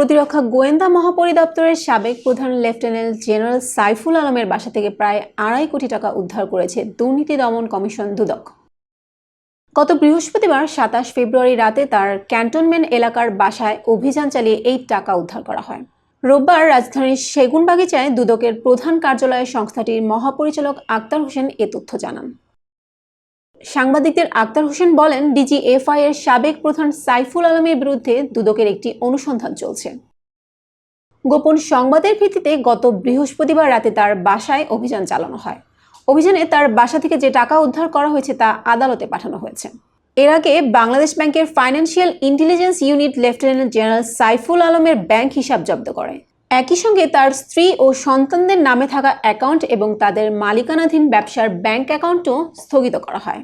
প্রতিরক্ষা গোয়েন্দা মহাপরিদপ্তরের সাবেক প্রধান লেফটেন্যান্ট জেনারেল সাইফুল আলমের বাসা থেকে প্রায় আড়াই কোটি টাকা উদ্ধার করেছে দুর্নীতি দমন কমিশন দুদক। গত বৃহস্পতিবার সাতাশ ফেব্রুয়ারি রাতে তার ক্যান্টনমেন্ট এলাকার বাসায় অভিযান চালিয়ে এই টাকা উদ্ধার করা হয়। রোববার রাজধানীর সেগুনবাগিচায় দুদকের প্রধান কার্যালয়ে সংস্থাটির মহাপরিচালক আক্তার হোসেন এ তথ্য জানান। সাংবাদিকদের আক্তার হোসেন বলেন ডিজিএফআই এর সাবেক প্রধান সাইফুল আলমের বিরুদ্ধে দুদকের একটি অনুসন্ধান চলছে। গোপন সংবাদের ভিত্তিতে গত বৃহস্পতিবার রাতে তার বাসায় অভিযান চালানো হয়। অভিযানে তার বাসা থেকে যে টাকা উদ্ধার করা হয়েছে তা আদালতে পাঠানো হয়েছে। এর আগে বাংলাদেশ ব্যাংকের financial intelligence unit lieutenant general Saiful আলমের ব্যাংক হিসাব জব্দ করে। একই সঙ্গে তার স্ত্রী ও সন্তানদের নামে থাকা অ্যাকাউন্ট এবং তাদের মালিকানাধীন ব্যবসার ব্যাংক অ্যাকাউন্টও স্থগিত করা হয়।